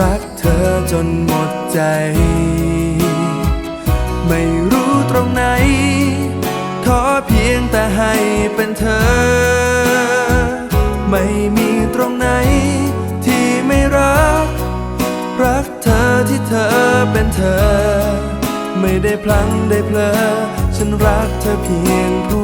รักเธอจนหมดใจ ไม่รู้ตรงไหน ขอเพียงแต่ให้เป็นเธอ ไม่มีตรงไหน ที่ไม่รัก รักเธอที่เธอเป็นเธอ ไม่ได้พลังได้เพลอ ฉันรักเธอเพียงผู้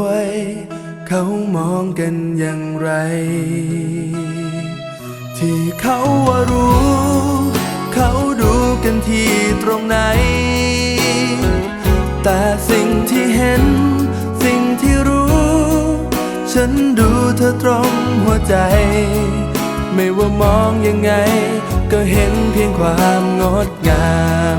วย เขามองกันอย่างไร ที่เขาว่ารู้ เขาดูกันที่ตรงไหน แต่สิ่งที่เห็น สิ่งที่รู้ ฉันดูเธอตรงหัวใจ ไม่ว่ามองยังไง ก็เห็นเพียงความงดงาม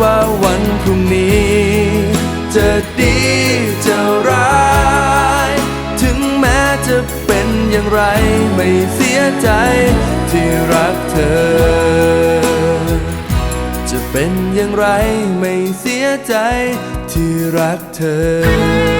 ว่าวันพรุ่งนี้ จะดีจะร้าย ถึงแม้จะเป็นอย่างไรไม่เสียใจที่รักเธอ จะเป็นอย่างไรไม่เสียใจที่รักเธอ